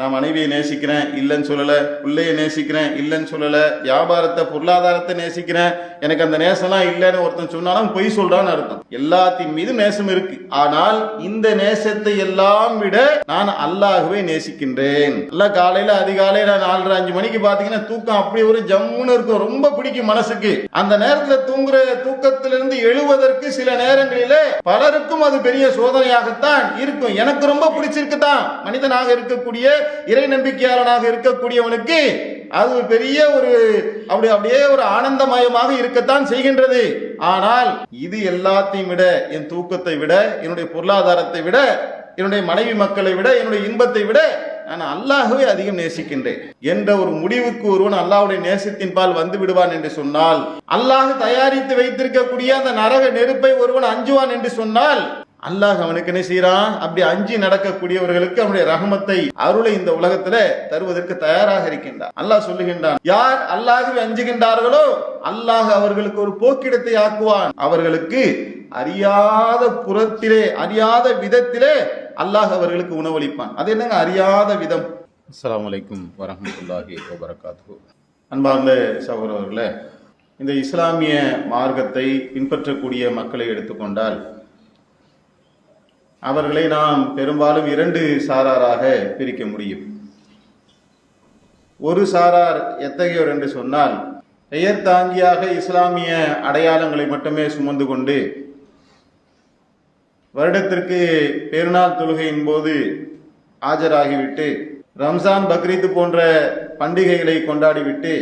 நான் மனைவியை நேசிக்கிறேன் இல்லைன்னு சொல்லலை. பிள்ளையை நேசிக்கிறேன் இல்லைன்னு சொல்லலை. வியாபாரத்தை பொருளாதாரத்தை நேசிக்கிறேன். எனக்கு அந்த நேசம்லாம் இல்லைன்னு ஒருத்தன் சொன்னாலும் பொய் சொல்றான்னு அர்த்தம். எல்லாத்தின் மீது நேசம் இருக்கு. ஆனால் இந்த நேசத்தை எல்லாம் விட நான் அல்லாகவே நேசிக்கின்றேன். இல்ல காலையில அதிகாலையில நாலரை அஞ்சு மணிக்கு பாத்தீங்கன்னா தூக்கம் அப்படி ஒரு ஜம்முன்னு இருக்கும். ரொம்ப பிடிக்கும் மனசுக்கு. அந்த நேரத்துல தூங்குற தூக்கத்திலிருந்து எழுவதற்கு சில நேரங்களில் பலருக்கும் அது பெரிய சோதனையாகத்தான் இருக்கும். எனக்கு ரொம்ப பிடிச்சிருக்கு தான் மனிதனாக இருக்கக்கூடிய இறை நம்பிக்கையாளனாக இருக்கக்கூடியவனுக்கு அது ஒரு பெரிய ஒரு அப்படி அப்படியே ஒரு ஆனந்தமயமாக இருக்கத்தான் செய்கின்றது. ஆனால் இது எல்லாத்தையும் விட என் தூக்கத்தை விட என்னுடைய பொருளாதாரத்தை விட என்னுடைய மனைவி மக்களை விட என்னுடைய இன்பத்தை விட நான் அல்லாஹவே அதிகம் நேசிக்கின்றேன். என்ற ஒரு முடிவுக்கு ஒருவன் அல்லாஹுடைய நேசத்தின் பால் வந்து விடுவான் என்று சொன்னால் அல்லாஹ் தயாரித்து வைத்திருக்கக்கூடிய அந்த நரக நெருப்பை ஒருவன் அஞ்சுவான் என்று சொன்னால் அல்லாஹ் அவனுக்கு என்ன செய்யறான் அப்படி அஞ்சி நடக்கக்கூடியவர்களுக்கு அவனுடைய ரஹமத்தை அருளை இந்த உலகத்துல தருவதற்கு தயாராக இருக்கின்றான். அல்லாஹ் சொல்லுகின்றான் யார் அல்லாஹ்வை அஞ்சுகின்றார்களோ அல்லாஹ் அவர்களுக்கு ஒரு போக்கிடத்தை ஆக்குவான். அவர்களுக்கு அறியாத புறத்திலே அறியாத விதத்திலே அல்லாஹ் அவர்களுக்கு உணவளிப்பான். அது என்னங்க? அறியாத விதம். அஸ்ஸலாமு அலைக்கும் வரஹ்மத்துல்லாஹி வபரகாத்துஹு. அன்பார்ந்த சகோதரர்களே இந்த இஸ்லாமிய மார்க்கத்தை பின்பற்றக்கூடிய மக்களை எடுத்துக்கொண்டால் அவர்களை நாம் பெரும்பாலும் இரண்டு சாராராக பிரிக்க முடியும். ஒரு சாரார் எத்தகையோர் என்று சொன்னால் பெயர் தாங்கியாக இஸ்லாமிய அடையாளங்களை மட்டுமே சுமந்து கொண்டு வருடத்திற்கு பெருநாள் தொழுகையின் போது ஆஜராகிவிட்டு ரம்ஜான் பக்ரீத் போன்ற பண்டிகைகளை கொண்டாடிவிட்டு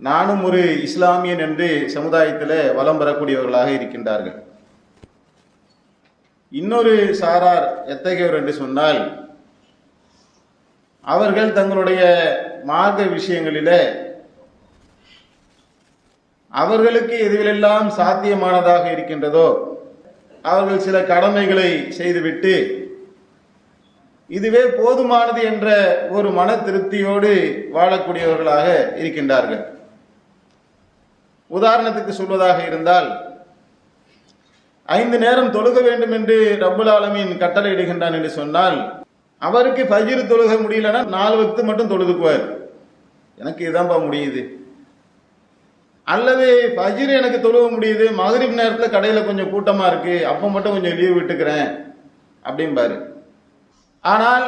நானும் ஒரு இஸ்லாமியன் என்று சமுதாயத்தில் வலம் பெறக்கூடியவர்களாக இருக்கின்றார்கள். இன்னொரு சாரார் எத்தகையவர் என்று சொன்னால் அவர்கள் தங்களுடைய மார்க்க விஷயங்களிலே அவர்களுக்கு எதுவிலெல்லாம் சாத்தியமானதாக இருக்கின்றதோ அவர்கள் சில கடமைகளை செய்துவிட்டு இதுவே போதுமானது என்ற ஒரு மன திருப்தியோடு வாழக்கூடியவர்களாக இருக்கின்றார்கள். உதாரணத்துக்கு சொல்வதாக இருந்தால் ஐந்து நேரம் தொழுக வேண்டும் என்று ரபுல் ஆலமீன் கட்டளை இடுகின்றான் என்று சொன்னால் அவருக்கு பஜிர் தொழுக முடியலன்னா நாலு வக்து மட்டும் தொழுதுக்குவார். எனக்கு இதான்ப்பா முடியுது. அல்லது பஜிர் எனக்கு தொழுக முடியுது மகரிப் நேரத்தில் கடையில் கொஞ்சம் கூட்டமாக இருக்குது அப்போ மட்டும் கொஞ்சம் லீவ் விட்டுக்கிறேன் அப்படிம்பாரு. ஆனால்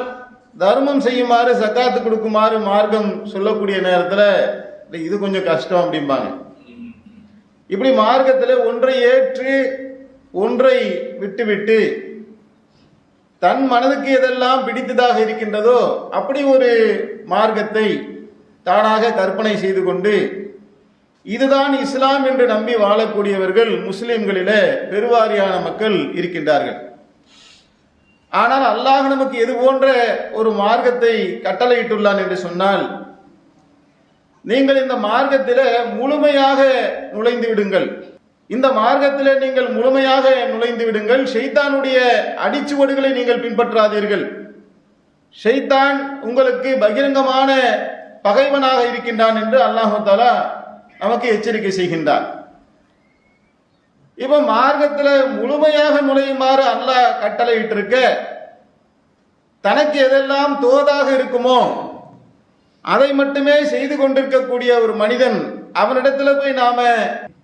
தர்மம் செய்யுமாறு சக்காத்து கொடுக்குமாறு மார்க்கம் சொல்லக்கூடிய நேரத்தில் இது கொஞ்சம் கஷ்டம் அப்படிம்பாங்க. இப்படி மார்க்கத்தில் ஒன்றை ஏற்று ஒன்றை விட்டுவிட்டு தன் மனதுக்கு எதெல்லாம் பிடித்ததாக இருக்கின்றதோ அப்படி ஒரு மார்க்கத்தை தானாக கற்பனை செய்து கொண்டு இதுதான் இஸ்லாம் என்று நம்பி வாழக்கூடியவர்கள் முஸ்லிம்களில பெருவாரியான மக்கள் இருக்கின்றார்கள். ஆனால் அல்லாஹ் நமக்கு எது போன்ற ஒரு மார்க்கத்தை கட்டளையிட்டுள்ளான் என்று சொன்னால் நீங்கள் இந்த மார்க்கத்தில் முழுமையாக நுழைந்து விடுங்கள். இந்த மார்க்கத்தில் நீங்கள் முழுமையாக நுழைந்து விடுங்கள். ஷைத்தானுடைய அடிச்சுவடுகளை நீங்கள் பின்பற்றாதீர்கள். ஷெய்தான் உங்களுக்கு பகிரங்கமான பகைவனாக இருக்கின்றான் என்று அல்லாஹு தாலா நமக்கு எச்சரிக்கை செய்கின்றார் இப்ப மார்க்கத்தில் முழுமையாக நுழையுமாறு அல்லாஹ் கட்டளையிட்டிருக்க தனக்கு எதெல்லாம் தோதாக இருக்குமோ அதை மட்டுமே செய்து கொண்டிருக்கக்கூடிய ஒரு மனிதன் அவனிடத்துல போய் நாம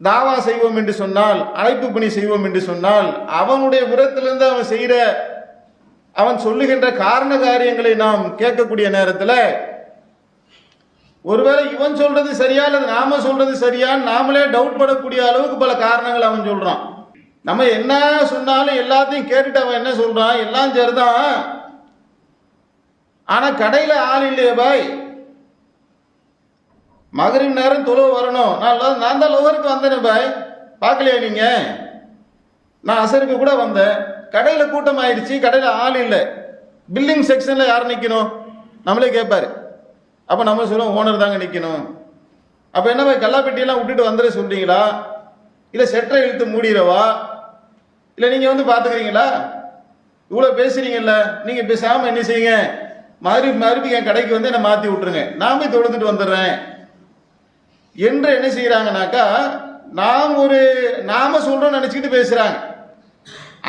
தாவா செய்வோம் என்று சொன்னால் அழைப்பு பணி செய்வோம் என்று சொன்னால் அவனுடைய புறத்திலிருந்து அவன் செய்கிற அவன் சொல்லுகின்ற காரண காரியங்களை நாம் கேட்கக்கூடிய நேரத்தில் ஒருவேளை இவன் சொல்றது சரியா அல்லது நாம சொல்றது சரியான்னு நாமளே டவுட் படக்கூடிய அளவுக்கு பல காரணங்கள் அவன் சொல்றான். நம்ம என்ன சொன்னாலும் எல்லாத்தையும் கேட்டுட்டு அவன் என்ன சொல்றான்? எல்லாம் சரிதான். ஆனா கடையில ஆள் இல்லையே பாய். மகரின் நேரம் தொழுவ வரணும். நான் நான் தான் லோகருக்கு வந்தேன் பாய். பார்க்கலையா நீங்க? நான் அசருக்கு கூட வந்தேன். கடையில் கூட்டம் ஆயிடுச்சு. கடையில் ஆள் இல்லை. பில்லிங் செக்ஷனில் யார் நிற்கணும் நம்மளே கேட்பாரு அப்போ நம்ம சொல்லுவோம் ஓனர் தாங்க நிற்கணும் அப்போ என்ன பாய் கல்லாப்பெட்டியெல்லாம் விட்டுட்டு வந்துட சொல்றீங்களா? இல்லை செட்டரை இழுத்து மூடிடவா? இல்லை நீங்கள் வந்து பார்த்துக்கிறீங்களா இவ்வளோ பேசுறீங்கல்ல. நீங்கள் பேசாமல் என்ன செய்யுங்க? மறுபடி மறுபடியும் என் கடைக்கு வந்து என்னை மாற்றி விட்டுருங்க. நான் போய் தொழுந்துட்டு வந்துடுறேன். என்று என்ன செய்கிறாங்கனாக்கா நாம் ஒரு நாம சொல்றோம் நினச்சிக்கிட்டு பேசுகிறாங்க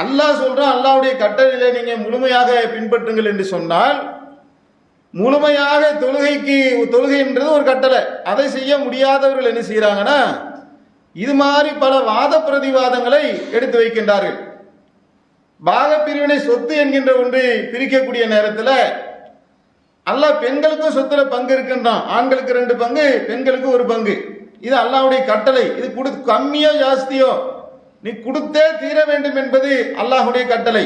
அல்லாஹ் சொல்கிறான் அல்லாவுடைய கட்டளையில நீங்கள் முழுமையாக பின்பற்றுங்கள் என்று சொன்னால் முழுமையாக தொழுகைக்கு தொழுகைன்றது ஒரு கட்டளை. அதை செய்ய முடியாதவர்கள் என்ன செய்கிறாங்கன்னா இது மாதிரி பல வாத பிரதிவாதங்களை எடுத்து வைக்கின்றார்கள். பாகப்பிரிவினை சொத்து என்கின்ற ஒன்று பிரிக்கக்கூடிய நேரத்தில் அல்லாஹ் பெண்களுக்கும் சொத்துல பங்கு இருக்கின்றான். ஆண்களுக்கு ரெண்டு பங்கு பெண்களுக்கு ஒரு பங்கு. இது அல்லாஹ்வுடைய கட்டளை. இது கொடு கம்மியோ ஜாஸ்தியோ நீ கொடுத்தே தீர வேண்டும் என்பது அல்லாஹுடைய கட்டளை.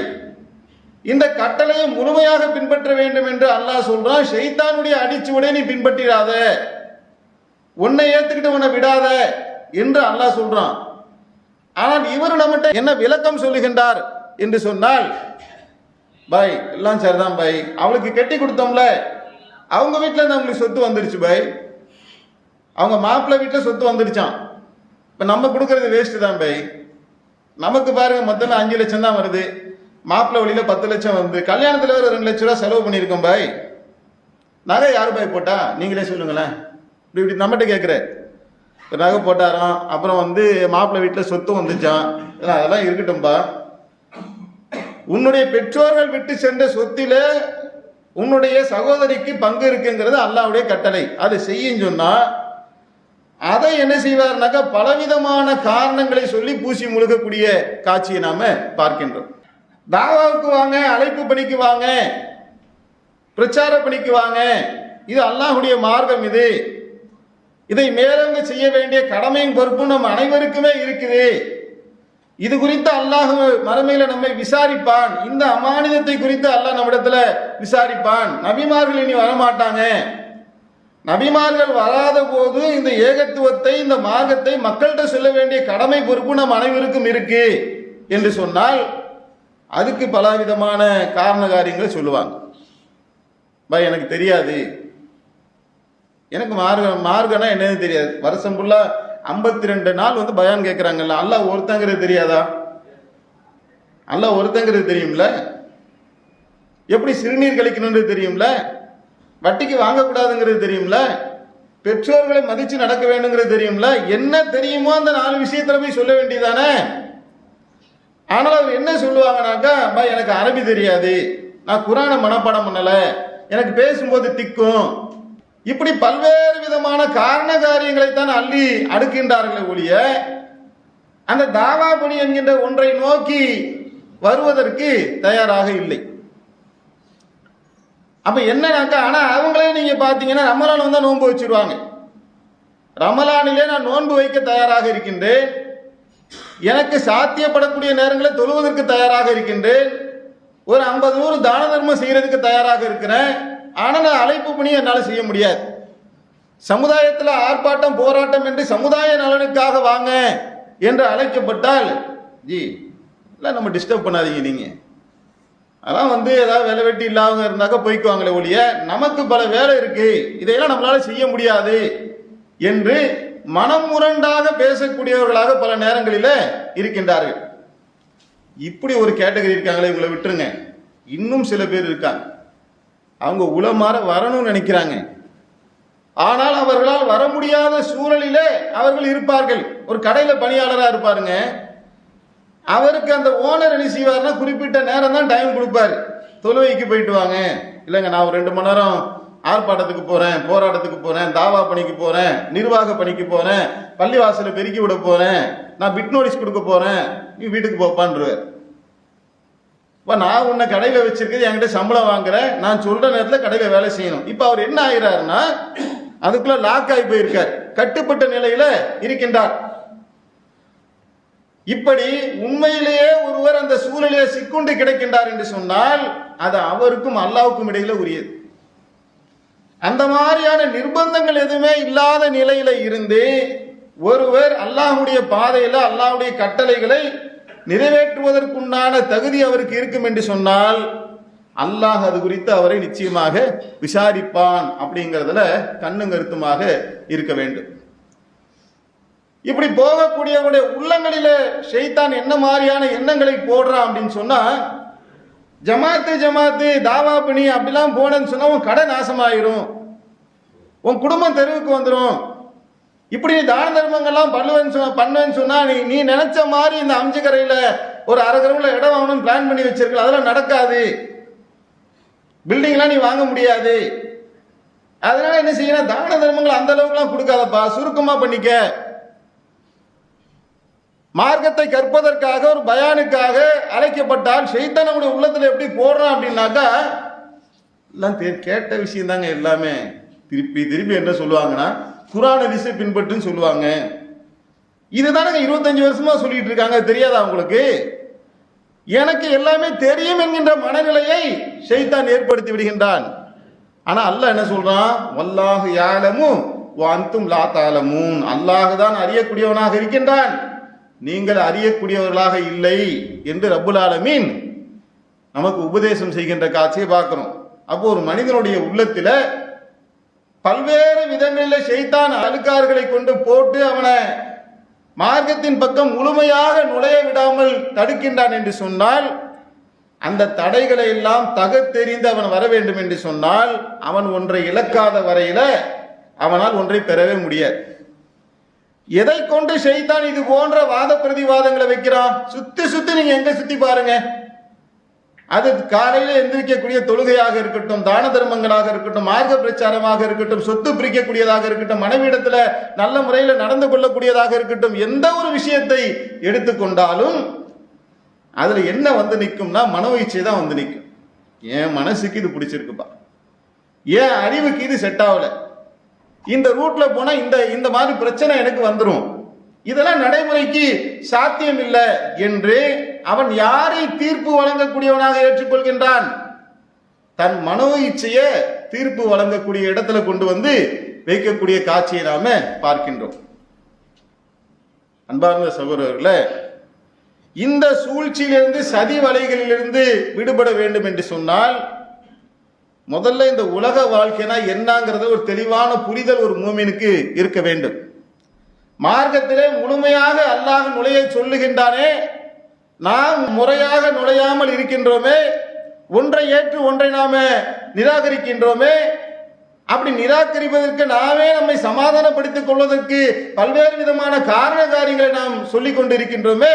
இந்த கட்டளையை முழுமையாக பின்பற்ற வேண்டும் என்று அல்லாஹ் சொல்றான். ஷைத்தானுடைய அடிச்சுவடை நீ பின்பற்றிடாத. உன்னை ஏத்துக்கிட்டு உன்னை விடாத என்று அல்லாஹ் சொல்றான். ஆனால் இவர் நம்மகிட்ட என்ன விளக்கம் சொல்லுகின்றார் என்று சொன்னால் பாய் எல்லாம் சரிதான் பாய். அவளுக்கு கட்டி கொடுத்தோம்ல. அவங்க வீட்டில் இருந்து அவங்களுக்கு சொத்து வந்துருச்சு பாய். அவங்க மாப்பிள்ளை வீட்டில் சொத்து வந்துருச்சான் இப்போ நம்ம கொடுக்கறது வேஸ்ட்டு தான் பாய். நமக்கு பாருங்க மொத்தம் அஞ்சு லட்சம் தான் வருது. மாப்பிள்ளை வழியில் பத்து லட்சம் வந்து கல்யாணத்தில் ஒரு ரெண்டு லட்ச ரூபா செலவு பண்ணியிருக்கோம் பாய். நகை யார் பாய் போட்டா? நீங்களே சொல்லுங்களேன். இப்படி இப்படி நம்மகிட்ட கேட்குற இப்போ நகை போட்டாராம் அப்புறம் வந்து மாப்பிள்ளை வீட்டில் சொத்து வந்துச்சான் அதெல்லாம் இருக்கட்டும்பா உன்னுடைய பெற்றோர்கள் விட்டு சென்ற சொத்திலே உன்னுடைய சகோதரிக்கு பங்கு இருக்குங்கிறது அல்லாவுடைய கட்டளை. அது செய்யும் சொன்னா அதை என்ன செய்வார்னாக்கா பலவிதமான காரணங்களை சொல்லி பூசி முழுகக்கூடிய காட்சியை நாம பார்க்கின்றோம். தாவாவுக்கு வாங்க அழைப்பு பணிக்கு வாங்க பிரச்சார பணிக்கு வாங்க. இது அல்லாஹுடைய மார்க்கம் இது. இதை மேலங்க செய்ய வேண்டிய கடமையும் பொறுப்பும் நம்ம அனைவருக்குமே இருக்குது. இது குறித்து அல்லாஹ் மறுமையில நம்மை விசாரிப்பான். இந்த அமானிதத்தை குறித்து அல்லாஹ் நம்மிடத்துல விசாரிப்பான். நபிமார்கள் இனி வரமாட்டாங்க. நபிமார்கள் வராத போது இந்த ஏகத்துவத்தை இந்த மார்க்கத்தை மக்கள்கிட்ட சொல்ல வேண்டிய கடமை பொறுப்பு நம் அனைவருக்கும் இருக்கு என்று சொன்னால் அதுக்கு பலவிதமான காரண காரியங்களை சொல்லுவாங்க. பாய் எனக்கு தெரியாது. எனக்கு மார்க்க மார்க்கம்னா என்னன்னு தெரியாது. வருஷம் ஃபுல்லாக ஐம்பத்தி ரெண்டு நாள் வந்து பயான் கேட்குறாங்கல்ல அல்லா ஒருத்தங்கிறது தெரியாதா? அல்லா ஒருத்தங்கிறது தெரியும்ல? எப்படி சிறுநீர் கழிக்கணுன்றது தெரியும்ல? வட்டிக்கு வாங்கக்கூடாதுங்கிறது தெரியும்ல? பெற்றோர்களை மதித்து நடக்க வேண்டுங்கிறது தெரியும்ல? என்ன தெரியுமோ அந்த நாலு விஷயத்துல போய் சொல்ல வேண்டியதானே? ஆனால் அவர் என்ன சொல்லுவாங்கனாக்கா அம்மா எனக்கு அரபி தெரியாது. நான் குரானை மனப்பாடம் பண்ணலை. எனக்கு பேசும்போது திக்கும். இப்படி பல்வேறு விதமான காரண காரியங்களை தான் அள்ளி அடுக்கின்றார்களே ஒழிய அந்த தாவா பணி என்கின்ற ஒன்றை நோக்கி வருவதற்கு தயாராக இல்லை. அப்ப என்னன்னாக்கா ஆனா அவங்களே நீங்க பாத்தீங்கன்னா ரமலான் வந்தா நோன்பு வச்சிருவாங்க. ரமலானிலே நான் நோன்பு வைக்க தயாராக இருக்கின்றேன். எனக்கு சாத்தியப்படக்கூடிய நேரங்களில் தொழுவதற்கு தயாராக இருக்கின்றேன். ஒரு ஐம்பது நூறு தான தர்மம் செய்யறதுக்கு தயாராக இருக்கிறேன். ஆனால் நான் அழைப்பு பணி என்னால் செய்ய முடியாது. சமுதாயத்தில் ஆர்ப்பாட்டம் போராட்டம் என்று சமுதாய நலனுக்காக வாங்க என்று அழைக்கப்பட்டால் ஜி இல்லை நம்ம டிஸ்டர்ப் பண்ணாதீங்க நீங்கள் அதான் வந்து ஏதாவது வேலை வெட்டி இல்லாதவங்க இருந்தாக்க போய்க்குவாங்களே ஒழிய நமக்கு பல வேலை இருக்கு. இதையெல்லாம் நம்மளால செய்ய முடியாது என்று மனம் முரண்டாக பேசக்கூடியவர்களாக பல நேரங்களில் இருக்கின்றார்கள். இப்படி ஒரு கேட்டகரி இருக்காங்களே இவங்களை விட்டுருங்க. இன்னும் சில பேர் இருக்காங்க. அவங்க உளமாற வரணும்னு நினைக்கிறாங்க. ஆனால் அவர்களால் வர முடியாத சூழலிலே அவர்கள் இருப்பார்கள். ஒரு கடையில் பணியாளராக இருப்பாருங்க. அவருக்கு அந்த ஓனர் என்ன செய்வார்னா குறிப்பிட்ட நேரம் தான் டைம் கொடுப்பாரு. தொழுவைக்கு போயிட்டு வாங்க. இல்லைங்க நான் ஒரு ரெண்டு மணி நேரம் ஆர்ப்பாட்டத்துக்கு போகிறேன் போராட்டத்துக்கு போகிறேன் தாவா பணிக்கு போகிறேன் நிர்வாக பணிக்கு போகிறேன் பள்ளிவாசலை பெருக்கி விட போகிறேன் நான் பிட் நோட்டீஸ் கொடுக்க போகிறேன் நீ வீட்டுக்கு போப்பான்ருவார் இப்போ நான் உன்னை கடையில் வச்சிருக்கிறது என்கிட்ட சம்பளம் வாங்குறேன். நான் சொல்கிற நேரத்தில் கடையில் வேலை செய்யணும். இப்போ அவர் என்ன ஆகிறாருன்னா அதுக்குள்ள லாக் ஆகி போயிருக்கார். கட்டுப்பட்ட நிலையில் இருக்கின்றார். இப்படி உண்மையிலேயே ஒருவர் அந்த சூழலிலே சிக்குண்டு கிடைக்கின்றார் என்று சொன்னால் அது அவருக்கும் அல்லாவுக்கும் இடையில உரியது. அந்த மாதிரியான நிர்பந்தங்கள் எதுவுமே இல்லாத நிலையில இருந்து ஒருவர் அல்லாஹுடைய பாதையில அல்லாவுடைய கட்டளைகளை நிறைவேற்றுவதற்குண்டான தகுதி அவருக்கு இருக்கும் என்று சொன்னால் அல்லாஹ் அது குறித்து அவரை நிச்சயமாக விசாரிப்பான் அப்படிங்கிறதுல கண்ணும் கருத்துமாக இருக்க வேண்டும். இப்படி போகக்கூடியவருடைய உள்ளங்களில ஷெய்தான் என்ன மாதிரியான எண்ணங்களை போடுறான் அப்படின்னு சொன்னா ஜமாத்து ஜமாத்து தாவா பணி அப்படிலாம் போனேன்னு சொன்னா உன் கடை நாசமாயிரும். உன் குடும்பம் தெருவுக்கு வந்துடும் இப்படி தான தர்மங்கள்லாம் பண்ணுவேன்னு பண்ணுவேன்னு சொன்னா நீ நீ நினைச்ச மாதிரி இந்த அம்ஜகரையில ஒரு அரை கிரவுல இடம் வாங்கணும்னு பிளான் பண்ணி வச்சிருக்கல அதெல்லாம் நடக்காது. பில்டிங்லாம் நீ வாங்க முடியாது. அதனால என்ன செய்யணும் தான தர்மங்கள் அந்த அளவுக்குலாம் கொடுக்காதப்பா. சுருக்கமா பண்ணிக்க. மார்க்கத்தை கற்பதற்காக ஒரு பயானுக்காக அழைக்கப்பட்டால் ஷைத்தான் உள்ளத்தில் உள்ளத்துல எப்படி போடுறான் அப்படின்னாக்கா எல்லாம் கேட்ட விஷயம் தாங்க எல்லாமே. திருப்பி திருப்பி என்ன சொல்லுவாங்கன்னா குரான் ஹதீஸை பின்பற்றுன்னு சொல்லுவாங்க. இதுதானங்க இருபத்தஞ்சு வருஷமா சொல்லிட்டு இருக்காங்க. தெரியாதா உங்களுக்கு? எனக்கு எல்லாமே தெரியும் என்கின்ற மனநிலையை ஷைத்தான் ஏற்படுத்தி விடுகின்றான். ஆனா அல்லாஹ் என்ன சொல்றான்? வல்லாஹு யாலமும் வாந்தும் லா தாலமூன். அல்லாஹ் தான் அறியக்கூடியவனாக இருக்கின்றான். நீங்கள் அறியக்கூடியவர்களாக இல்லை என்று ரப்புல் ஆலமீன் நமக்கு உபதேசம் செய்கின்ற காட்சியை பார்க்கிறோம். அப்போ ஒரு மனிதனுடைய உள்ளத்தில் பல்வேறு விதங்களில் செய்தான் அழுக்காறுகளை கொண்டு போட்டு அவனை மார்க்கத்தின் பக்கம் முழுமையாக நுழைய விடாமல் தடுக்கின்றான் என்று சொன்னால் அந்த தடைகளை எல்லாம் தகத்தெறிந்து அவன் வர வேண்டும் என்று சொன்னால் அவன் ஒன்றை இழக்காத வரையில அவனால் ஒன்றை பெறவே முடியாது. எதை கொண்டு செய்தான் இது போன்ற வாத பிரதிவாதங்களை வைக்கிறான்? சுத்தி சுத்தி நீங்க எங்க சுத்தி பாருங்க. அது காலையில் எந்திரிக்கக்கூடிய தொழுகையாக இருக்கட்டும் தான தர்மங்களாக இருக்கட்டும் மார்க்க பிரச்சாரமாக இருக்கட்டும் சொத்து பிரிக்கக்கூடியதாக இருக்கட்டும் மனைவிடத்தில் நல்ல முறையில் நடந்து கொள்ளக்கூடியதாக இருக்கட்டும் எந்த ஒரு விஷயத்தை எடுத்துக்கொண்டாலும் அதில் என்ன வந்து நிற்கும்னா மனோ தான் வந்து நிற்கும் என் மனசுக்கு இது பிடிச்சிருக்குப்பா. ஏன் அறிவுக்கு இது செட் ஆகல. இந்த ரூட்ல போனால் இந்த இந்த மாதிரி பிரச்சனை எனக்கு வந்துடும் இதெல்லாம் நடைமுறைக்கு சாத்தியம் இல்லை என்று அவன் யாரை தீர்ப்பு வழங்கக்கூடியவனாக ஏற்றுக்கொள்கின்றான்? தன் மனோ இச்சைய தீர்ப்பு வழங்கக்கூடிய இடத்துல கொண்டு வந்து வைக்கக்கூடிய காட்சியை நாம பார்க்கின்றோம். அன்பார்ந்த சகோதரர்களே இந்த சூழ்ச்சியிலிருந்து சதி வலைகளிலிருந்து விடுபட வேண்டும் என்று சொன்னால் முதல்ல இந்த உலக வாழ்க்கைனா என்னங்கிறத ஒரு தெளிவான புரிதல் ஒரு மூமினுக்கு இருக்க வேண்டும். மார்க்கத்திலே முழுமையாக அல்லாஹ் நுழைய சொல்லுகின்றானே நாம் முறையாக நுழையாமல் இருக்கின்றோமே ஒன்றை ஏற்று ஒன்றை நாம நிராகரிக்கின்றோமே அப்படி நிராகரிப்பதற்கு நாமே நம்மை சமாதானப்படுத்திக் கொள்வதற்கு பல்வேறு விதமான காரண காரியங்களை நாம் சொல்லிக் கொண்டிருக்கின்றோமே.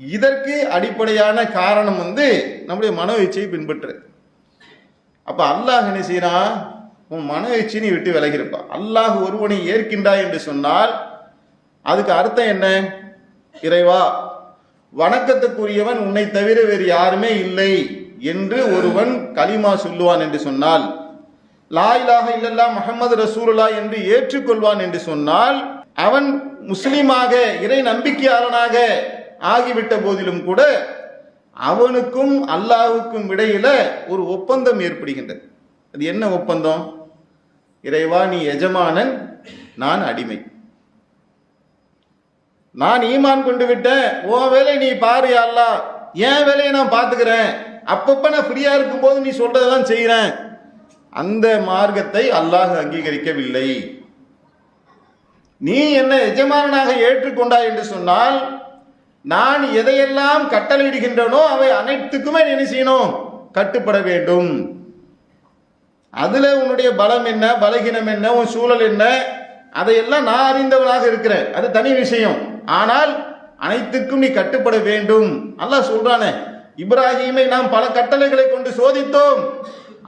இதற்கு அடிப்படையான காரணம் வந்து நம்முடைய மன இச்சையை பின்பற்று. அப்ப அல்லாஹ் என்ன செய்யறான் உன் மன இச்சை நீ விட்டு விலகிருப்பான் அல்லாஹ் ஒருவனை ஏற்கின்றாய் என்று சொன்னால் அதுக்கு அர்த்தம் என்ன? இறைவா வணக்கத்துக்குரியவன் உன்னை தவிர வேறு யாருமே இல்லை என்று ஒருவன் கலிமா சொல்லுவான் என்று சொன்னால் லா இலாஹ இல்லல்லா முகமது ரசூலுல்லா என்று ஏற்றுக்கொள்வான் என்று சொன்னால் அவன் முஸ்லீமாக இறை நம்பிக்கையாளனாக ஆகிவிட்ட போதிலும் கூட அவனுக்கும் அல்லாஹுக்கும் இடையில ஒரு ஒப்பந்தம் ஏற்படுகின்றது. அது என்ன ஒப்பந்தம்? இறைவா நீ எஜமானன் நான் அடிமை. நான் ஈமான் கொண்டு விட்டேன். உன் வேலையை நீ பாரு யா அல்லாஹ் என் வேலையை நான் பார்த்துக்கிறேன்? அப்பப்போ நான் ஃப்ரீயாக இருக்கும்போது நீ சொல்றதெல்லாம் செய்கிறேன் அந்த மார்க்கத்தை அல்லாஹ் அங்கீகரிக்கவில்லை. நீ என்னை எஜமானனாக ஏற்றுக்கொண்டாய் என்று சொன்னால் நான் எதையெல்லாம் கட்டளையிடுகின்றனோ அவை அனைத்துக்குமே நீ என்ன செய்யணும்? கட்டுப்பட வேண்டும். அதுல உன்னுடைய பலம் என்ன பலகீனம் என்ன உன் சூழல் என்ன அதையெல்லாம் நான் அறிந்தவனாக இருக்கிறேன். அது தனி விஷயம். ஆனால் அனைத்துக்கும் நீ கட்டுப்பட வேண்டும். அல்லாஹ் சொல்றானே இப்ராஹீமை நாம் பல கட்டளைகளை கொண்டு சோதித்தோம்.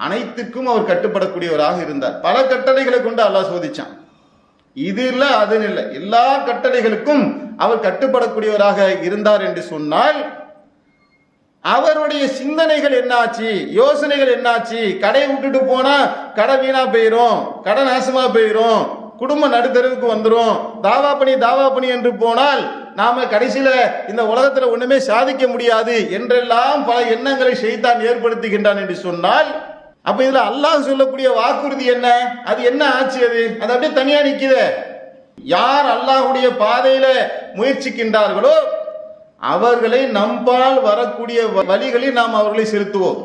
அனைத்துக்கும் அவர் கட்டுப்படக்கூடியவராக இருந்தார். பல கட்டளைகளை கொண்டு அல்லாஹ் சோதிச்சான். இது இல்லை அது இல்லை எல்லா கட்டளைகளுக்கும் அவர் கட்டுப்படக்கூடியவராக இருந்தார் என்று சொன்னால் அவருடைய சிந்தனைகள் என்னாச்சு? யோசனைகள் என்னாச்சு? கடையை விட்டுட்டு போனா கடை வீணா போயிரும் கடை நாசமா போயிரும் குடும்பம் நடுத்தருவுக்கு வந்துடும் தாவா பணி தாவா பணி என்று போனால் நாம கடைசியில இந்த உலகத்துல ஒண்ணுமே சாதிக்க முடியாது என்றெல்லாம் பல எண்ணங்களை செய்தான் ஏற்படுத்துகின்றான் என்று சொன்னால் அப்ப இதுல அல்லாஹ் சொல்லக்கூடிய வாக்குறுதி என்ன? அது என்ன ஆச்சு அது? அது அப்படியே தனியா நிக்குதே. யார் அல்லாஹுடைய பாதையில முயற்சிக்கின்றார்களோ அவர்களை நம்பால் வரக்கூடிய வ- வழிகளில் நாம் அவர்களை செலுத்துவோம்.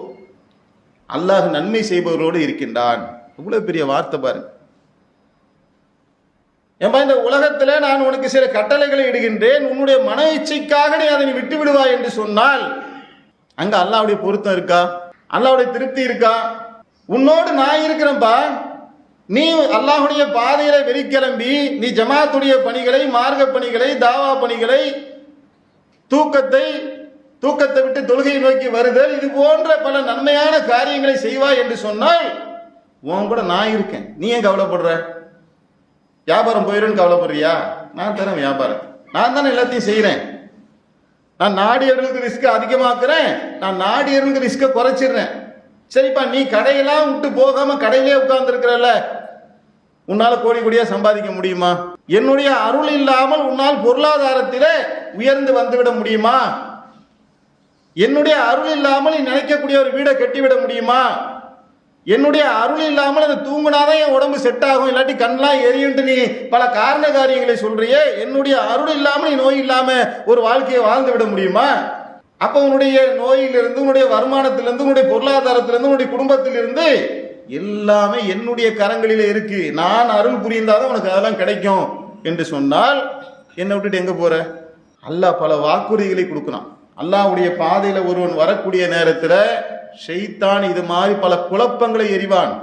அல்லாஹ் நன்மை செய்பவர்களோடு இருக்கின்றான். இவ்வளவு பெரிய வார்த்தை பாருங்க. ஏன்பா இந்த உலகத்தில் நான் உனக்கு சில கட்டளைகளை இடுகின்றேன். உன்னுடைய மன இச்சைக்காக நீ அதை நீ விட்டு விடுவாய் என்று சொன்னால் அங்க அல்லாவுடைய பொருத்தம் இருக்கா? அல்லாவுடைய திருப்தி இருக்கா? உன்னோடு நான் இருக்கிறேன்பா. நீ அல்லாஹுடைய பாதையில வெளிக்கிளம்பி நீ ஜமாத்துடைய பணிகளை மார்க்க பணிகளை தாவா பணிகளை தூக்கத்தை தூக்கத்தை விட்டு தொழுகையை நோக்கி வருதல் இது போன்ற பல நன்மையான காரியங்களை செய்வாய் என்று சொன்னால் உன் கூட நான் இருக்கேன். நீ ஏன் கவலைப்படுற? வியாபாரம் போயிடுன்னு கவலைப்படுறியா? நான் தரேன் வியாபாரம். நான் தானே எல்லாத்தையும் செய்கிறேன் நான் நாடியவர்களுக்கு ரிஸ்க்கை அதிகமாக்குறேன். நான் நாடியவர்களுக்கு ரிஸ்க்கை குறைச்சிடுறேன். சரிப்பா நீ கடையெல்லாம் விட்டு போகாமல் கடையிலே உட்கார்ந்துருக்கிறல்ல உன்னால் கோடி கோடியாக சம்பாதிக்க முடியுமா? என்னுடைய அருள் இல்லாமல் உன்னால் பொருளாதாரத்திலே உயர்ந்து வந்துவிட முடியுமா? என்னுடைய அருள் இல்லாமல் நீ நினைக்கக்கூடிய ஒரு வீடை கட்டிவிட முடியுமா? என்னுடைய அருள் இல்லாமல் அது தூங்கினாதான் என் உடம்பு செட் ஆகும். இல்லாட்டி கண்ணெலாம் எரியுன்ட்டு நீ பல காரண காரியங்களை சொல்றியே. என்னுடைய அருள் இல்லாமல் நீ நோய் இல்லாமல் ஒரு வாழ்க்கையை வாழ்ந்து விட முடியுமா? அப்ப உன்னுடைய நோயிலிருந்து உன்னுடைய வருமானத்திலிருந்து உன்னுடைய பொருளாதாரத்திலிருந்து உன்னுடைய குடும்பத்திலிருந்து எல்லாமே என்னுடைய கரங்களில் இருக்கு. நான் அருள் புரிந்தாதான் உனக்கு அதெல்லாம் கிடைக்கும் என்று சொன்னால் என்னை விட்டுட்டு எங்க போற? அல்லாஹ் பல வாக்குறுதிகளை கொடுக்கிறான். அல்லாஹ்வுடைய பாதையில ஒருவன் வரக்கூடிய நேரத்துல ஷெய்தான் இது மாதிரி பல குழப்பங்களை எறிவான்.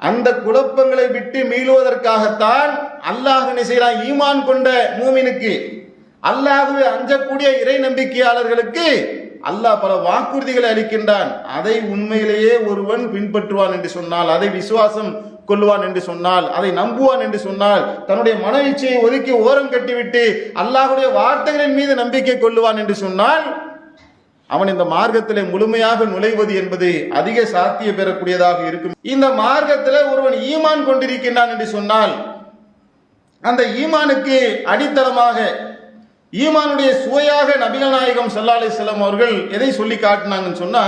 அந்த குழப்பங்களை விட்டு மீளுவதற்காகத்தான் அல்லாஹ் என்ன ஈமான் கொண்ட மூமினுக்கு அல்லாஹுவை அஞ்சக்கூடிய இறை நம்பிக்கையாளர்களுக்கு அல்லாஹ் பல வாக்குறுதிகளை அளிக்கின்றான். அதை உண்மையிலேயே ஒருவன் பின்பற்றுவான் என்று சொன்னால் அதை விசுவாசம் கொள்வான் என்று சொன்னால் அதை நம்புவான் என்று சொன்னால் தன்னுடைய மன இச்சையை ஒதுக்கி ஓரம் கட்டிவிட்டு அல்லாஹுடைய வார்த்தைகளின் மீது நம்பிக்கை கொள்ளுவான் என்று சொன்னால் அவன் இந்த மார்க்கத்திலே முழுமையாக நுழைவது என்பது அதிக சாத்திய பெறக்கூடியதாக இருக்கும். இந்த மார்க்கத்தில் ஒருவன் ஈமான் கொண்டிருக்கின்றான் என்று சொன்னால் அந்த ஈமானுக்கு அடித்தளமாக ஈமானுடைய சுவையாக நபிகள் நாயகம் ஸல்லல்லாஹு அலைஹி அவர்கள் எதை சொல்லி காட்டினாங்கன்னு சொன்னா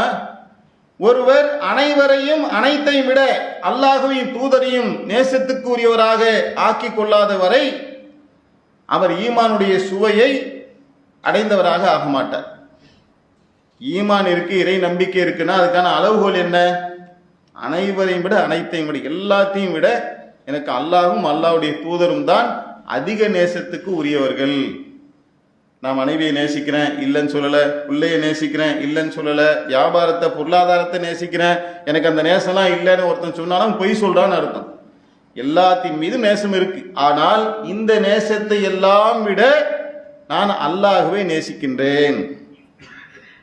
ஒருவர் அனைவரையும் அனைத்தையும் விட அல்லாஹுவின் தூதரையும் நேசத்துக்கு உரியவராக ஆக்கி கொள்ளாத வரை அவர் ஈமானுடைய சுவையை அடைந்தவராக ஆக மாட்டார். ஈமான் இருக்கு இறை நம்பிக்கை இருக்குன்னா அதுக்கான அளவுகோல் என்ன? அனைவரையும் விட அனைத்தையும் விட எல்லாத்தையும் விட எனக்கு அல்லாஹும் அல்லாஹ்வுடைய தூதரும் தான் அதிக நேசத்துக்கு உரியவர்கள். நான் மனைவியை நேசிக்கிறேன் இல்லைன்னு சொல்லலை. பிள்ளைய நேசிக்கிறேன் இல்லைன்னு சொல்லலை. வியாபாரத்தை பொருளாதாரத்தை நேசிக்கிறேன். எனக்கு அந்த நேசம்லாம் இல்லைன்னு ஒருத்தன் சொன்னாலும் பொய் சொல்கிறான்னு அர்த்தம். எல்லாத்தின் மீது நேசம் இருக்கு. ஆனால் இந்த நேசத்தை எல்லாம் விட நான் அல்லாகவே நேசிக்கின்றேன்.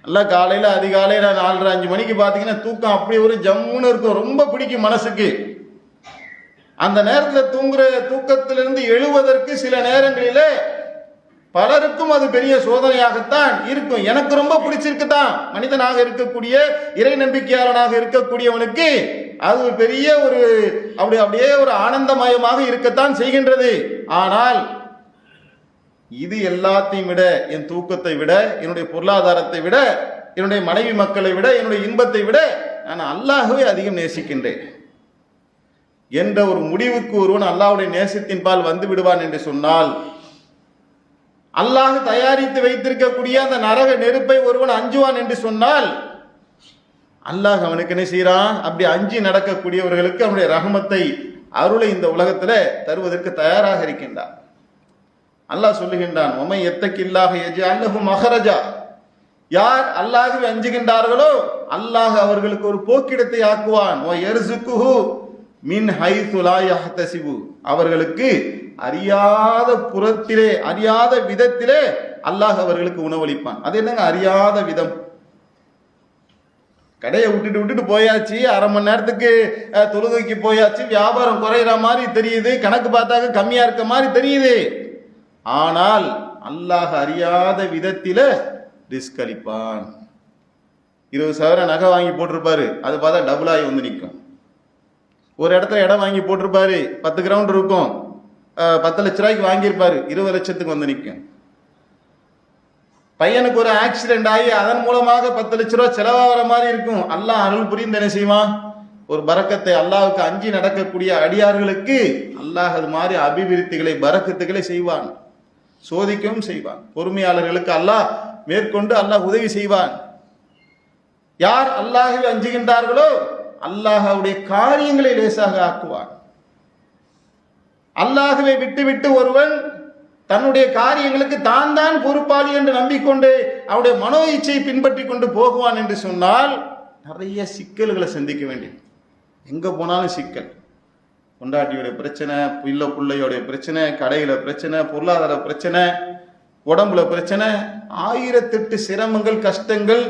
நல்லா காலையில் அதிகாலையில் நாலரை அஞ்சு மணிக்கு பார்த்தீங்கன்னா தூக்கம் அப்படி ஒரு ஜம்முன்னு இருக்கும். ரொம்ப பிடிக்கும் மனசுக்கு. அந்த நேரத்தில் தூங்குற தூக்கத்திலிருந்து எழுவதற்கு சில நேரங்களிலே பலருக்கும் அது பெரிய சோதனையாகத்தான் இருக்கும். எனக்கு ரொம்ப பிடிச்சிருக்கு தான் மனிதனாக இருக்கக்கூடிய இறை நம்பிக்கையாளனாக இருக்கக்கூடியவனுக்கு அது ஒரு பெரிய ஒரு அப்படி அப்படியே ஒரு ஆனந்தமயமாக இருக்கத்தான் செய்கின்றது. ஆனால் இது எல்லாத்தையும் விட என் தூக்கத்தை விட என்னுடைய பொருளாதாரத்தை விட என்னுடைய மனைவி மக்களை விட என்னுடைய இன்பத்தை விட நான் அல்லாஹ்வை அதிகம் நேசிக்கின்றேன். என்ற ஒரு முடிவுக்கு ஒருவன் அல்லாஹ்வுடைய நேசத்தின் பால் வந்து விடுவான் என்று சொன்னால் அல்லாஹ் தயாரித்து வைத்திருக்கக்கூடிய அந்த நரக நெருப்பை ஒருவன் அஞ்சுவான் என்று சொன்னால் அல்லாஹ் அவனுக்கு என்ன செய்யறான் அப்படி அஞ்சு நடக்கக்கூடியவர்களுக்கு அவனுடைய ரகமத்தை அருளை இந்த உலகத்துல தருவதற்கு தயாராக இருக்கின்றான். அல்லாஹ் சொல்லுகின்றான் உமை எத்தக்கில்லாக எஜி அல்லஹு மஹரஜா. யார் அல்லாஹுவை அஞ்சுகின்றார்களோ அல்லாஹ் அவர்களுக்கு ஒரு போக்கிடத்தை ஆக்குவான். ஓ எர்சுக்குஹு மின் ஹை லா அவர்களுக்கு அறியாத புறத்திலே அறியாத விதத்திலே அல்லாஹ் அவர்களுக்கு உணவளிப்பான். அது என்னங்க? அறியாத விதம். கடையை விட்டுட்டு விட்டுட்டு போயாச்சு அரை மணி நேரத்துக்கு தொழுகைக்கு போயாச்சு வியாபாரம் குறையிற மாதிரி தெரியுது கணக்கு பார்த்தாக்க கம்மியா இருக்க மாதிரி தெரியுது. ஆனால் அல்லாஹ் அறியாத விதத்தில ரிஸ்க் அளிப்பான். இருபது சவரம் நகை வாங்கி போட்டிருப்பாரு. அது பார்த்தா டபுள் ஆகி வந்து நிற்கும் ஒரு இடத்துல இடம் வாங்கி போட்டிருப்பாரு. பத்து கிரவுண்ட் இருக்கும். பத்து லட்ச ரூபாய்க்கு வாங்கியிருப்பாரு. இருபது லட்சத்துக்கு வந்து நிற்கும் பையனுக்கு ஒரு ஆக்சிடென்ட் ஆகி அதன் மூலமாக பத்து லட்ச ரூபா செலவாகிற மாதிரி இருக்கும். அல்லாஹ் அருள் புரிந்து என்ன செய்வான்? ஒரு பரக்கத்தை அல்லாவுக்கு அஞ்சி நடக்கக்கூடிய அடியார்களுக்கு அல்லாஹ் அது மாதிரி அபிவிருத்திகளை பரக்கத்துகளை செய்வான். சோதிக்கவும் செய்வான். பொறுமையாளர்களுக்கு அல்லாஹ் மேற்கொண்டு அல்லாஹ் உதவி செய்வான். யார் அல்லாஹ்வை அஞ்சுகின்றார்களோ அல்லாஹாவுடைய காரியங்களை லேசாக ஆக்குவான். அல்லாஹ்வை விட்டுவிட்டு ஒருவன் தன்னுடைய காரியங்களுக்கு தான் தான் பொறுப்பாளி என்று நம்பிக்கொண்டு அவருடைய மனோ இச்சையை பின்பற்றி கொண்டு போகுவான் என்று சொன்னால் நிறைய சிக்கல்களை சந்திக்க வேண்டியது. எங்க போனாலும் சிக்கல். பொண்டாட்டியோட பிரச்சனை பிள்ளை பிள்ளையோடைய பிரச்சனை கடையில பிரச்சனை பொருளாதார பிரச்சனை உடம்புல பிரச்சனை ஆயிரத்தெட்டு சிரமங்கள் கஷ்டங்கள்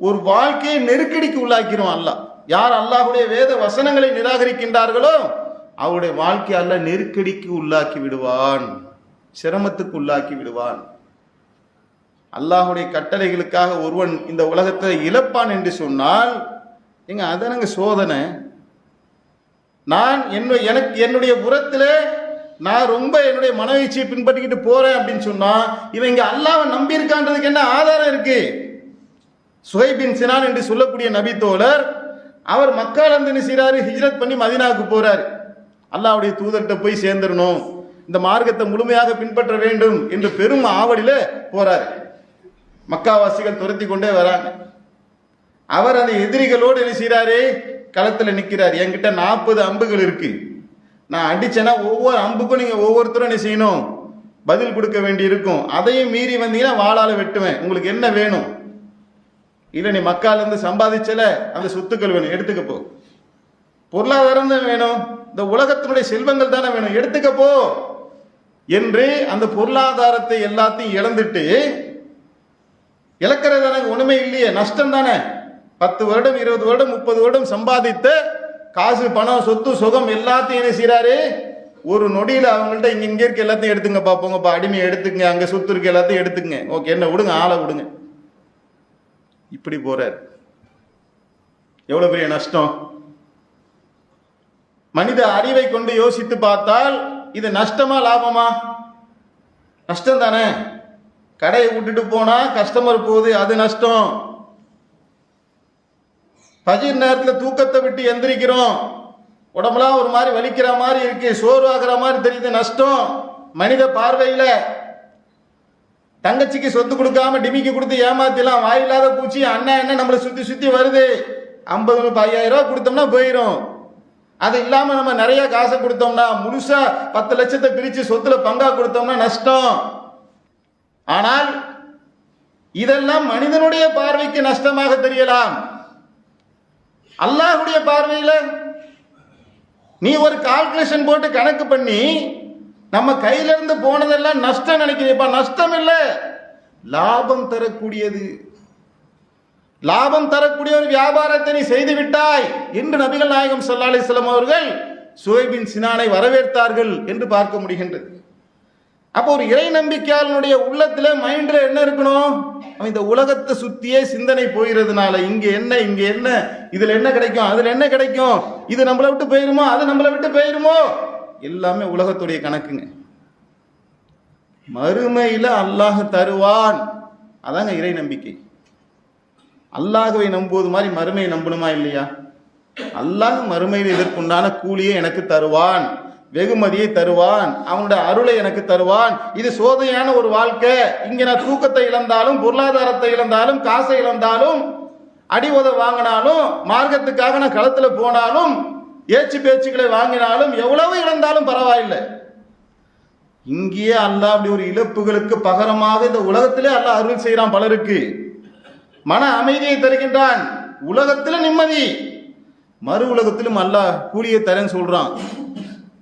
ஒரு வாழ்க்கையை நெருக்கடிக்கு உள்ளாக்கிறோம் அல்லாஹ். யார் அல்லாஹுடைய வேத வசனங்களை நிராகரிக்கின்றார்களோ அவருடைய வாழ்க்கை அல்ல நெருக்கடிக்கு உள்ளாக்கி விடுவான். சிரமத்துக்கு உள்ளாக்கி விடுவான். அல்லாஹுடைய கட்டளைகளுக்காக ஒருவன் இந்த உலகத்தை இழப்பான் என்று சொன்னால் எங்க அதனங்க சோதனை? நான் என்ன எனக்கு என்னுடைய புறத்திலே நான் ரொம்ப என்னுடைய மனவீச்சியை பின்பற்றிக்கிட்டு போறேன் அப்படின்னு சொன்னா இவன் இங்க அல்லாவை நம்பி இருக்கான்றதுக்கு என்ன ஆதாரம் இருக்கு? சுஹைபின் சினான் என்று சொல்லக்கூடிய நபி தோழர் அவர் மக்கள் வந்து என்ன செய்கிறாரு ஹிஜ்ரத் பண்ணி மதீனாவுக்கு போறாரு. அல்லாஹ்வுடைய தூதர்கிட்ட போய் சேர்ந்துடணும். இந்த மார்க்கத்தை முழுமையாக பின்பற்ற வேண்டும் என்று பெரும் ஆவலில போறாரு. மக்காவாசிகள் துரத்தி கொண்டே வராங்க. அவர் அந்த எதிரிகளோடு என்ன செய்கிறாரு களத்தில் நிற்கிறார் என்கிட்ட நாற்பது அம்புகள் இருக்கு. நான் அடிச்சேன்னா ஒவ்வொரு அம்புக்கும் நீங்கள் ஒவ்வொருத்தரும் என்ன செய்யணும்? பதில் கொடுக்க வேண்டி இருக்கும். அதையும் மீறி வந்தீங்கன்னா வாழால் வெட்டுவேன். உங்களுக்கு என்ன வேணும்? இல்லை நீ மக்கால சம்பாதிச்சல அந்த சொத்துக்கள் வேணும். எடுத்துக்க போ. பொருளாதாரம் தான் வேணும். இந்த உலகத்தினுடைய செல்வங்கள் தானே வேணும். எடுத்துக்க போ. என்று அந்த பொருளாதாரத்தை எல்லாத்தையும் இழந்துட்டு இழக்கிறது தானே ஒண்ணுமே இல்லையே. நஷ்டம் தானே. பத்து வருடம் இருபது வருடம் முப்பது வருடம் சம்பாதித்த காசு பணம் சொத்து சுகம் எல்லாத்தையும் என்ன செய்கிறாரு ஒரு நொடியில் அவங்கள்ட்ட இங்கே இங்கே இருக்க எல்லாத்தையும் எடுத்துங்க பார்ப்போங்கப்பா அடிமையை எடுத்துங்க அங்கே சொத்து இருக்க எல்லாத்தையும் எடுத்துங்க ஓகே என்ன விடுங்க ஆளை விடுங்க. இப்படி போகிறார் எவ்வளோ பெரிய நஷ்டம்? மனித அறிவை கொண்டு யோசித்து பார்த்தால் இது நஷ்டமா லாபமா? நஷ்டம் தானே கடையை விட்டுட்டு போனா கஸ்டமர் போகுது அது நஷ்டம். பஜீர் நேரத்தில் தூக்கத்தை விட்டு எந்திரிக்கிறோம். உடம்புலாம் ஒரு மாதிரி வலிக்கிற மாதிரி இருக்கு சோர்வாகிற மாதிரி தெரியுது நஷ்டம். மனித பார்வையில் தங்கச்சிக்கு சொத்து கொடுக்காம டிமிக்கு கொடுத்து ஏமாத்திலாம் வாயில்லாத பூச்சி அண்ணன் என்ன நம்மளை சுற்றி சுற்றி வருது. ஐம்பது ஐயாயிரம் ரூபாய் கொடுத்தோம்னா போயிடும் அது இல்லாமல் நம்ம நிறைய காசை கொடுத்தோம்னா முழுசாக பத்து லட்சத்தை பிரித்து சொத்தில் பங்காக கொடுத்தோம்னா நஷ்டம். ஆனால் இதெல்லாம் மனிதனுடைய பார்வைக்கு நஷ்டமாக தெரியலாம். அல்லாஹுடைய பார்வையில் நீ ஒரு கால்குலேஷன் போட்டு கணக்கு பண்ணி நம்ம கையிலிருந்து போனதெல்லாம் நஷ்டம் நினைக்கிறீப்பா. நஷ்டம் இல்லை லாபம் தரக்கூடியது. லாபம் தரக்கூடிய ஒரு வியாபாரத்தை நீ செய்து விட்டாய் என்று நபிகள் நாயகம் சல்லா அலிஸ்லாம் அவர்கள் சுவைபின் சினானை வரவேற்றார்கள் என்று பார்க்க முடிகின்றது. அப்போ ஒரு இறை நம்பிக்கையாளனுடைய உள்ளத்துல மைண்ட்ல என்ன இருக்கணும்? அவன் இந்த உலகத்தை சுத்தியே சிந்தனை போகிறதுனால இங்க என்ன இங்க என்ன இதுல என்ன கிடைக்கும் அதுல என்ன கிடைக்கும் இது நம்மளை விட்டு போயிருமோ அது நம்மளை விட்டு போயிருமோ? எல்லாமே உலகத்துடைய கணக்குங்க. மறுமையில அல்லாஹ் தருவான். அதாங்க இறை நம்பிக்கை. அல்லாஹுவை நம்புவது மாதிரி மறுமையை நம்பணுமா இல்லையா? அல்லாஹ் மறுமையில் இதற்குண்டான கூலியை எனக்கு தருவான். வெகுமதியை தருவான். அவனுடைய அருளை எனக்கு தருவான். இது சோதனையான ஒரு வாழ்க்கை. இங்கே நான் தூக்கத்தை இழந்தாலும் பொருளாதாரத்தை இழந்தாலும் காசை இழந்தாலும் அடி உத வாங்கினாலும் மார்க்கத்துக்காக நான் களத்தில் போனாலும் ஏச்சு பேச்சுக்களை வாங்கினாலும் எவ்வளவு இழந்தாலும் பரவாயில்லை. இங்கேயே அல்ல அப்படி ஒரு இழப்புகளுக்கு பகரமாக இந்த உலகத்திலே அல்ல அருள் செய்கிறான் பலருக்கு. மன அமைதியை தருகின்றான். உலகத்தில் நிம்மதி. மறு உலகத்திலும் அல்லாஹ் கூலியை தரேன்னு சொல்றான்.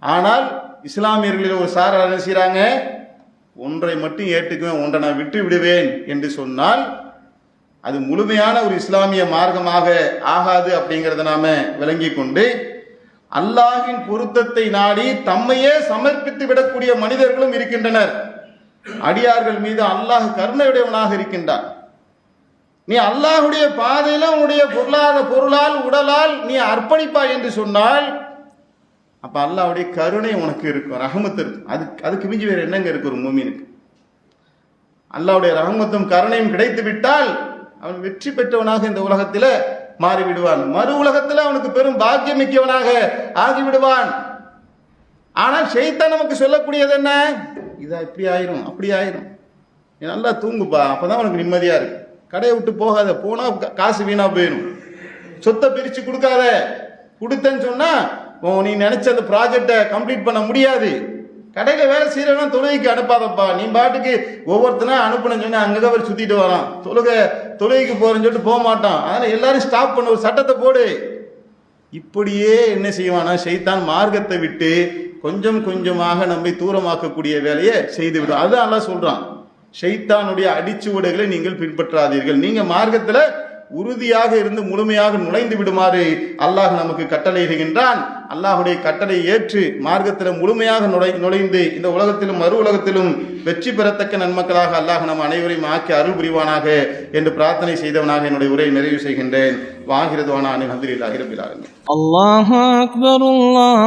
ஆனால் இஸ்லாமியர்களில் ஒரு சார் என்ன செய்கிறாங்க ஒன்றை மட்டும் ஏற்றுக்குவேன் ஒன்றை நான் விட்டு விடுவேன் என்று சொன்னால் அது முழுமையான ஒரு இஸ்லாமிய மார்க்கமாக ஆகாது அப்படிங்கிறத நாம விளங்கி கொண்டு அல்லாஹின் பொருத்தத்தை நாடி தம்மையே சமர்ப்பித்து விடக்கூடிய மனிதர்களும் இருக்கின்றனர். அடியார்கள் மீது அல்லாஹ் கருணையுடையவனாக இருக்கின்றான். நீ அல்லாஹுடைய பாதையில உன்னுடைய பொருளாதார பொருளால் உடலால் நீ அர்ப்பணிப்பாய் என்று சொன்னால் அப்போ அல்லாவுடைய கருணை உனக்கு இருக்கும் ரஹமத்து இருக்கும். அதுக்கு அதுக்கு மிஞ்சி வேறு என்னங்க இருக்கு ஒரு மூமினுக்கு? அல்லாவுடைய ரஹமத்தும் கருணையும் கிடைத்து விட்டால் அவன் வெற்றி பெற்றவனாக இந்த உலகத்தில் மாறி விடுவான் மறு உலகத்தில் அவனுக்கு பெரும் பாக்கியம் மிக்கவனாக ஆகிவிடுவான். ஆனால் ஷைத்தான் நமக்கு சொல்லக்கூடியது என்ன? இதா இப்படி ஆயிரும் அப்படி ஆயிரும். நல்லா தூங்குப்பா அப்பதான் உனக்கு நிம்மதியா இருக்கு. கடையை விட்டு போகாத போனா காசு வீணா போயிடும் சொத்தை பிரிச்சு கொடுக்காத. கொடுத்தேன்னு சொன்னா நீ நினச்ச அந்த ப்ராஜெக்டை கம்ப்ளீட் பண்ண முடியாது. கடையில் வேலை செய்யறவனா தொழுகைக்கு அனுப்பாதப்பா. நீ பாட்டுக்கு ஒவ்வொருத்தனா அனுப்புனேன்னு சொன்னா அங்கங்க அவர் சுற்றிட்டு வரான். தொழுகை தொழுகைக்கு போகிறேன்னு சொல்லிட்டு போக மாட்டான். அதனால் எல்லாரும் ஸ்டாப் பண்ண ஒரு சட்டத்தை போடு. இப்படியே என்ன செய்வானா? செய்தான் மார்க்கத்தை விட்டு கொஞ்சம் கொஞ்சமாக நம்மை தூரமாக்கக்கூடிய வேலையை செய்து விடும் அதுதான் எல்லாம் சொல்கிறான் ஷைத்தானுடைய அடிச்சுவடுகளை நீங்கள் பின்பற்றாதீர்கள். நீங்கள் மார்க்கத்தில் உறுதியாக இருந்து முழுமையாக நுழைந்து விடுமாறு அல்லாஹ் நமக்கு கட்டளையிடுகின்றான் அல்லாஹுடைய கட்டளை ஏற்று மார்க்கத்தில் முழுமையாக நுழை நுழைந்து இந்த உலகத்திலும் மறு உலகத்திலும் வெற்றி பெறத்தக்க நன்மக்களாக அல்லாஹ் நம் அனைவரையும் ஆக்கி அருள் புரிவானாக என்று பிரார்த்தனை செய்தவனாக என்னுடைய உரையை நிறைவு செய்கின்றேன். வாகிறதுவான அலமதுல்லா இரபிலாக அல்லாஹ் அக்பர் அல்லாஹ்